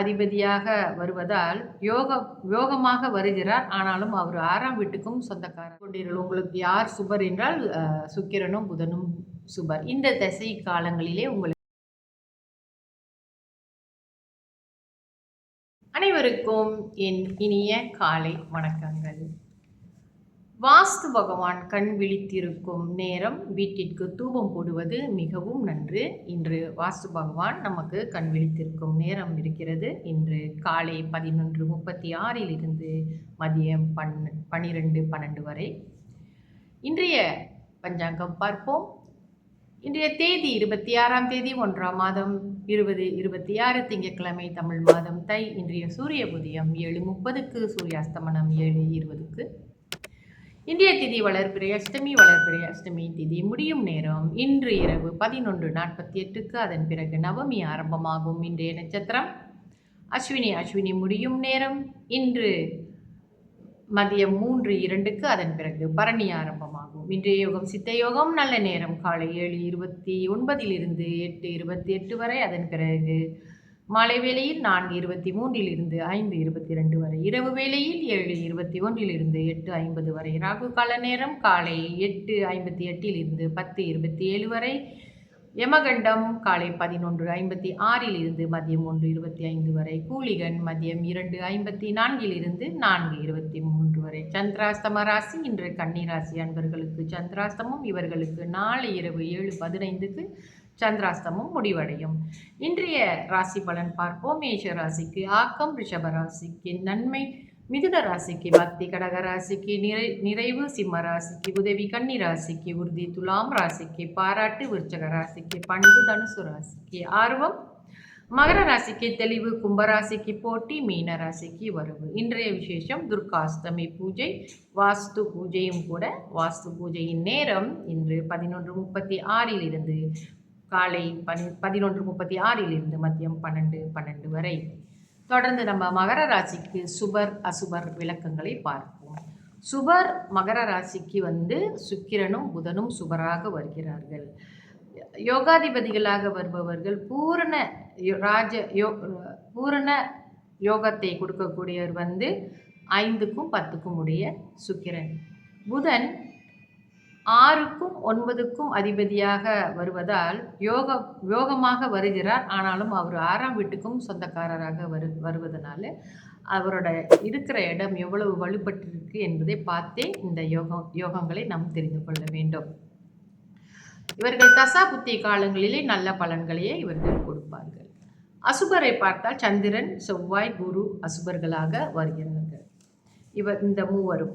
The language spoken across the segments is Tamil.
அதிபதியாக வருவதால் யோக யோகமாக வருகிறார். ஆனாலும் அவர் ஆறாம் வீட்டுக்கும் சொந்தக்காரர். கொண்டீர்கள் உங்களுக்கு யார் சுபர் என்றால் அஹ், சுக்கிரனும் புதனும் சுபர். இந்த திசை காலங்களிலே உங்களுக்கு அனைவருக்கும் என் இனிய காலை வணக்கங்கள். வாஸ்து பகவான் கண் விழித்திருக்கும் நேரம் வீட்டிற்கு தூபம் போடுவது மிகவும் நன்று. இன்று வாஸ்து பகவான் நமக்கு கண் விழித்திருக்கும் நேரம் இருக்கிறது. இன்று காலை பதினொன்று முப்பத்தி ஆறிலிருந்து மதியம் பன் பன்னிரெண்டு பன்னெண்டு வரை. இன்றைய பஞ்சாங்கம் பார்ப்போம். இன்றைய தேதி இருபத்தி ஆறாம் தேதி ஒன்றாம் மாதம் இருபது இருபத்தி ஆறு திங்கட்கிழமை தமிழ் மாதம் தை இன்றைய சூரிய உதயம் ஏழு முப்பதுக்கு சூரியாஸ்தமனம் ஏழு இருபதுக்கு. இந்திய திதி வளர்பிறை அஷ்டமி வளர்பிறை அஷ்டமி திதி முடியும் நேரம். இன்று இரவு பதினொன்று நாற்பத்தி எட்டுக்கு அதன் பிறகு நவமி ஆரம்பமாகும். இன்றைய நட்சத்திரம் அஸ்வினி அஸ்வினி முடியும் நேரம். இன்று மதியம் மூன்று இரண்டுக்கு அதன் பிறகு பரணி ஆரம்பமாகும். இன்றைய யோகம் சித்த யோகம். நல்ல நேரம் காலை ஏழு இருபத்தி ஒன்பதிலிருந்து எட்டு இருபத்தி எட்டு வரை அதன் பிறகு மாலை வேளையில் நான்கு இருபத்தி மூன்றில் இருந்து ஐந்து இருபத்தி ரெண்டு வரை இரவு வேளையில் ஏழு இருபத்தி ஒன்றில் இருந்து எட்டு ஐம்பது வரை ராகு கால நேரம் காலை எட்டு ஐம்பத்தி எட்டில் இருந்து பத்து இருபத்தி ஏழு வரை யமகண்டம் காலை பதினொன்று ஐம்பத்தி ஆறில் இருந்து மதியம் ஒன்று இருபத்தி ஐந்து வரை கூலிகன் மதியம் இரண்டு ஐம்பத்தி நான்கில் இருந்து நான்கு இருபத்தி மூன்று வரை. சந்திராஸ்தம ராசி இன்று கன்னி ராசி அன்பர்களுக்கு சந்திராஸ்தமம் இவர்களுக்கு நாளை இரவு ஏழு பதினைந்துக்கு சந்திராஸ்தமம் முடிவடையும். இன்றைய ராசி பலன் பார்ப்போம். மேஷ ராசிக்கு ஆக்கம் ரிஷப ராசிக்கு நன்மை மிதுன ராசிக்கு பக்தி கடக ராசிக்கு நிறை நிறைவு சிம்ம ராசிக்கு உதவி கன்னி ராசிக்கு உறுதி துலாம் ராசிக்கு பாராட்டு விருச்சக ராசிக்கு பண்பு தனுசு ராசிக்கு ஆர்வம் மகர ராசிக்கு தெளிவு கும்பராசிக்கு போட்டி மீன ராசிக்கு வரவு. இன்றைய விசேஷம் துர்காஷ்டமி பூஜை வாஸ்து பூஜையும் கூட வாஸ்து பூஜையின் நேரம் இன்று பதினொன்று முப்பத்தி ஆறில் இருந்து காலை பனி பதினொன்று முப்பத்தி ஆறில் இருந்து மதியம் பன்னெண்டு பன்னெண்டு வரை. தொடர்ந்து நம்ம மகர ராசிக்கு சுபர் அசுபர் விளக்கங்களை பார்ப்போம். சுபர் மகர ராசிக்கு வந்து சுக்கிரனும் புதனும் சுபராக வருகிறார்கள். யோகாதிபதிகளாக வருபவர்கள் பூரண யோ- ராஜ யோ பூரண யோகத்தை கொடுக்கக்கூடியவர் வந்து ஐந்துக்கும் பத்துக்கும் உடைய சுக்கிரன். புதன் ஆறுக்கும் ஒன்பதுக்கும் அதிபதியாக வருவதால் யோக யோகமாக வருகிறார். ஆனாலும் அவர் ஆறாம் வீட்டுக்கும் சொந்தக்காரராக வரு வருவதனால அவரோட இருக்கிற இடம் எவ்வளவு வலுப்பட்டிருக்கு என்பதை பார்த்தே இந்த யோகம் யோகங்களை நாம் தெரிந்து கொள்ள வேண்டும். இவர்கள் தசா புத்தி காலங்களிலே நல்ல பலன்களையே இவர்கள் கொடுப்பார்கள். அசுபரை பார்த்தால் சந்திரன் செவ்வாய் குரு அசுபர்களாக வருகிறார்கள் இவர் இந்த மூவரும்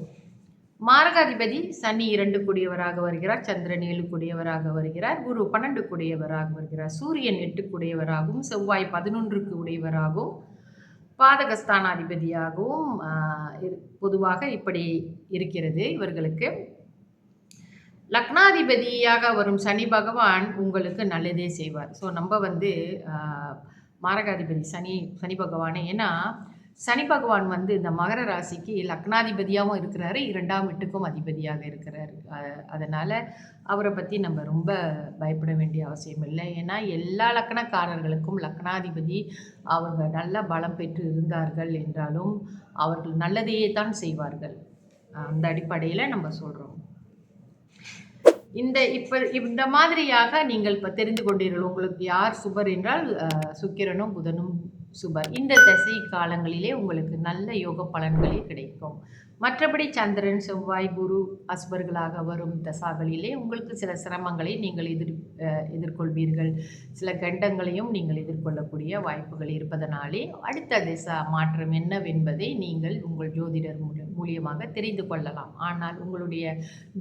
மாரகாதிபதி சனி இரண்டு கூடியவராக வருகிறார் சந்திரன் ஏழு கூடியவராக வருகிறார் குரு பன்னெண்டு கூடியவராக வருகிறார் சூரியன் எட்டு கூடியவராகவும் செவ்வாய் பதினொன்றுக்கு உடையவராகவும் பாதகஸ்தானாதிபதியாகவும் பொதுவாக இப்படி இருக்கிறது இவர்களுக்கு. லக்னாதிபதியாக வரும் சனி பகவான் உங்களுக்கு நல்லதே செய்வார். ஸோ நம்ம வந்து மாரகாதிபதி சனி சனி பகவானே ஏன்னா சனி பகவான் வந்து இந்த மகர ராசிக்கு லக்னாதிபதியாகவும் இருக்கிறாரு இரண்டாம் வீட்டுக்கும் அதிபதியாக இருக்கிறாரு. அதனால் அவரை பற்றி நம்ம ரொம்ப பயப்பட வேண்டிய அவசியம் இல்லை. ஏன்னா எல்லா லக்னக்காரர்களுக்கும் லக்னாதிபதி அவங்க நல்ல பலம் பெற்று இருந்தார்கள் என்றாலும் அவர்கள் நல்லதையே தான் செய்வார்கள். அந்த அடிப்படையில் நம்ம சொல்கிறோம் இந்த இப்போ இந்த மாதிரியாக நீங்கள் இப்போ தெரிந்து கொண்டீர்கள். உங்களுக்கு யார் சுபர் என்றால் சுக்கிரனும் புதனும் சுபர் இந்த தசை காலங்களிலே உங்களுக்கு நல்ல யோக பலன்களே கிடைக்கும். மற்றபடி சந்திரன் செவ்வாய் குரு அசுபர்களாக வரும் தசாகளிலே உங்களுக்கு சில சிரமங்களை நீங்கள் எதிர் எதிர்கொள்வீர்கள். சில கண்டங்களையும் நீங்கள் எதிர்கொள்ளக்கூடிய வாய்ப்புகள் இருப்பதனாலே அடுத்த திசா மாற்றம் என்னவென்பதை நீங்கள் உங்கள் ஜோதிடர் மூலம் மூலியமாக தெரிந்து கொள்ளலாம். ஆனால் உங்களுடைய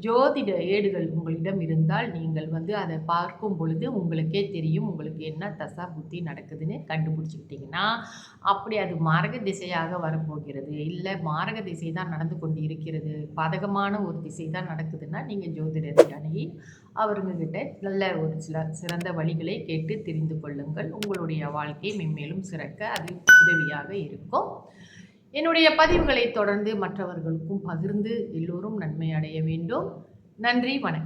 ஜோதிட ஏடுகள் உங்களிடம் இருந்தால் நீங்கள் வந்து அதை பார்க்கும் பொழுது உங்களுக்கே தெரியும் உங்களுக்கு என்ன தசா புத்தி நடக்குதுன்னு கண்டுபிடிச்சிக்கிட்டிங்கன்னா அப்படி அது மாரக திசையாக வரப்போகிறது. இல்லை மாரக திசை தான் நடந்து கொண்டு இருக்கிறது பாதகமான ஒரு திசை தான் நடக்குதுன்னா நீங்கள் ஜோதிடத்தை அணுகி அவர்கிட்ட நல்ல ஒரு சில சிறந்த வழிகளை கேட்டு தெரிந்து கொள்ளுங்கள். உங்களுடைய வாழ்க்கை மென்மேலும் சிறக்க அது உதவியாக இருக்கும். என்னுடைய பதிவுகளை தொடர்ந்து மற்றவர்களுக்கும் பகிர்ந்து எல்லோரும் நன்மை அடைய வேண்டும். நன்றி வணக்கம்.